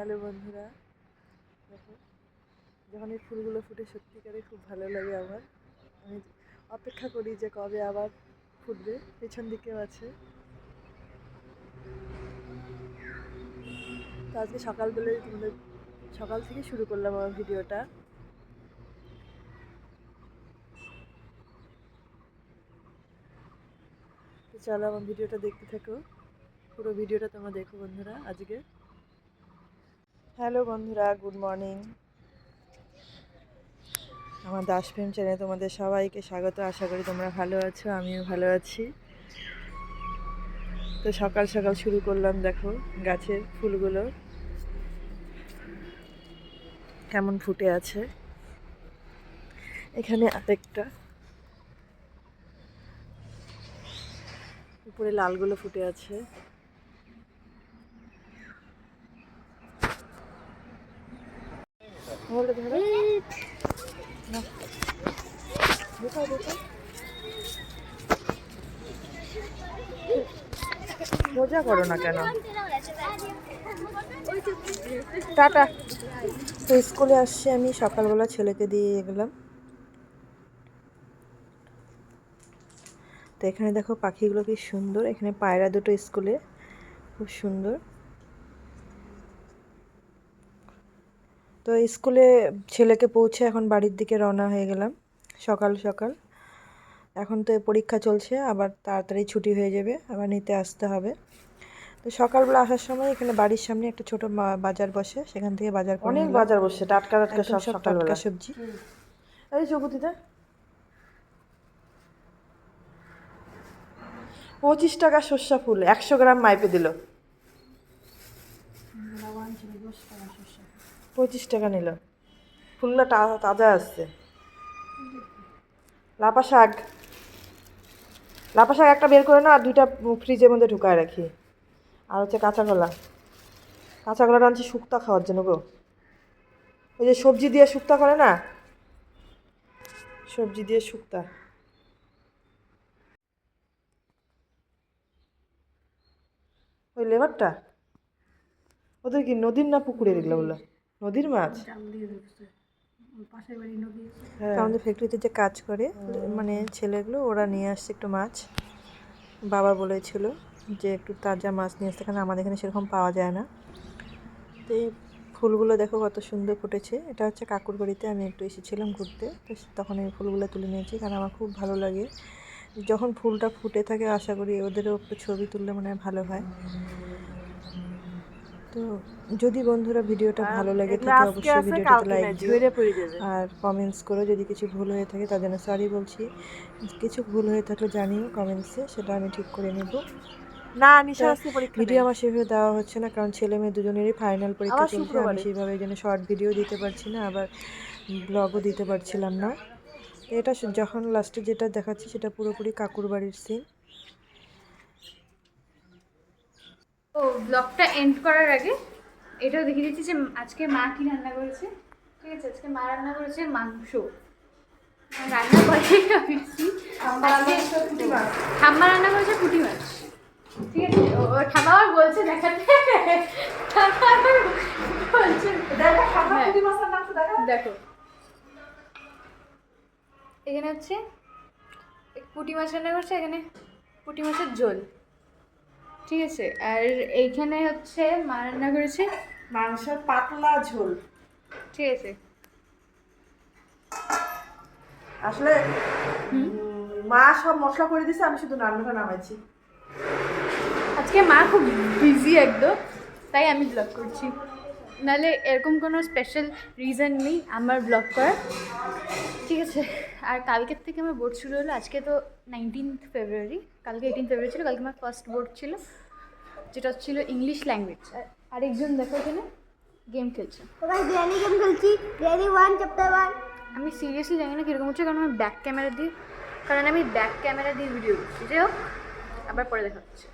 Hello বন্ধুরা। দেখো, যখন এই ফুলগুলো ফুটে, সত্যিকারে খুব ভালো লাগে আমার। আমি অপেক্ষা করি যে কবে আবার ফুটবে, পেছন দিকেও আছে। তো আজকে সকালবেলায় তোমাদের, সকাল থেকে শুরু করলাম আমার ভিডিওটা। তো চলো আমার ভিডিওটা দেখতে থাকো। পুরো ভিডিওটা তোমরা দেখো বন্ধুরা আজকে হ্যালো বন্ধুরা, গুড মর্নিং। আমার দাস প্রেম চ্যানেলে তোমাদের সবাইকে স্বাগত। আশা করি তোমরা ভালো আছো, আমিও ভালো আছি। তো সকাল সকাল শুরু করলাম, দেখো গাছের ফুলগুলো কেমন ফুটে আছে। এখানে আরেকটা। উপরে লালগুলো ফুটে আছে। মজা করো না কেন? টাটা। তো স্কুলে আসছি আমি, সকালবেলা ছেলেকে দিয়ে গেলাম। তো এখানে দেখো পাখিগুলো কি সুন্দর। এখানে পায়রা দুটো স্কুলে, খুব সুন্দর। তো স্কুলে ছেলেকে পৌঁছে এখন বাড়ির দিকে রওনা হয়ে গেলাম সকাল সকাল। এখন তো পরীক্ষা চলছে আবার তাড়াতাড়ি ছুটি হয়ে যাবে আবার নিতে আসতে হবে। তো সকালবেলা আসার সময় এখানে বাড়ির সামনে একটা ছোট বাজার বসে সেখান থেকে বাজার অনেক বাজার বসে টাটকা টাটকা সব টাটকা সবজি। এই চৌকুতিতে পঁচিশ টাকা সর্ষা ফুল একশো গ্রাম মাইপে দিল। পঁচিশ টাকা নিল। ফুলটা তাজা আসছে। লাপা শাক। লাপা শাক একটা বের করে না আর দুইটা ফ্রিজের মধ্যে ঢুকায় রাখি। আর হচ্ছে কাঁচা কলা। কাঁচা কলাটা আনছি শুক্তা খাওয়ার জন্য গো। ওই যে সবজি দিয়ে শুক্তা করে না? সবজি দিয়ে শুক্তা। ওই লেবারটা? ওদের কি নদীর না পুকুরের এগুলো বলল নদীর মাছ? আমাদের ফ্যাক্টরিতে যে কাজ করে মানে ছেলেগুলো ওরা নিয়ে আসছে একটু মাছ। বাবা বলেছিল যে একটু তাজা মাছ নিয়ে আসতে কারণ আমাদের এখানে সেরকম পাওয়া যায় না। তো এই ফুলগুলো দেখো কত সুন্দর ফুটেছে। এটা হচ্ছে কাকুর বাড়িতে আমি একটু এসেছিলাম ঘুরতে। তো তখন এই ফুলগুলো তুলে নিয়েছি কারণ আমার খুব ভালো লাগে। যখন ফুলটা ফুটে থাকে আশা করি ওদেরও একটু ছবি তুললে মনে হয় ভালো হয়। তো যদি বন্ধুরা ভিডিওটা ভালো লাগে থাকে অবশ্যই ভিডিওটাতে লাইক দিও। আর কমেন্টস করো যদি কিছু ভুল হয়ে থাকে তার জন্য সরি বলছি। কিছু ভুল হয়ে থাকলে জানিও কমেন্টসে সেটা আমি ঠিক করে নেব। না নিশা পরীক্ষা ভিডিও আমার সেভাবে দেওয়া হচ্ছে না কারণ ছেলে মেয়ে দুজনেরই ফাইনাল পরীক্ষা চলছে। আমি। সেইভাবে এই জন্য শর্ট ভিডিও দিতে পারছি না আবার ব্লগও দিতে পারছিলাম না। এটা যখন লাস্টে যেটা দেখাচ্ছি সেটা পুরোপুরি কাকুর বাড়ির সিন তো ব্লগটা এন্ড করার আগে এটাও দেখিয়ে দিচ্ছি যে আজকে মা কি রান্না করেছে। ঠিক আছে আজকে মা রান্না করেছে মাংস। রান্না করে অবভিয়াসলি ঠাম্মা রান্না করেছে পুঁটি মাছ। ঠিক আছে ও ও ঠাম্মা আবার বলছে দেখাতে। বলছে। হ্যাঁ। দেখো। এখানে হচ্ছে পুঁটি মাছ রান্না করছে এখানে পুঁটি মাছের ঝোল। ঠিক আছে আর এইখানে হচ্ছে মা রান্না করেছে মাংস পাতলা ঝোল। ঠিক আছে। আসলে মা সব মশলা করে দিছে আমি শুধু রান্নাটা নামাইছি। আজকে মা খুব বিজি একদম তাই আমি ব্লগ করছি। নাহলে এরকম কোনো স্পেশাল রিজন নেই আমার ব্লগ করার। ঠিক আছে আর কালকের থেকে আমার বোর্ড শুরু হলো আজকে তো নাইনটিন্থ ফেব্রুয়ারি কালকে এইটিন ফেব্রুয়ারি ছিল কালকে আমার ফার্স্ট বোর্ড ছিল যেটা ছিল ইংলিশ ল্যাঙ্গুয়েজ আর আরেকজন দেখো এখানে গেম খেলছে। গেম খেলছি ওয়ান চ্যাপ্টার ওয়ান আমি সিরিয়াসলি জানি না কীরকম হচ্ছে কারণ আমি ব্যাক ক্যামেরা দিয়ে কারণ আমি ব্যাক ক্যামেরা দিয়ে ভিডিও করছি। যাই হোক আবার পরে দেখা হচ্ছে।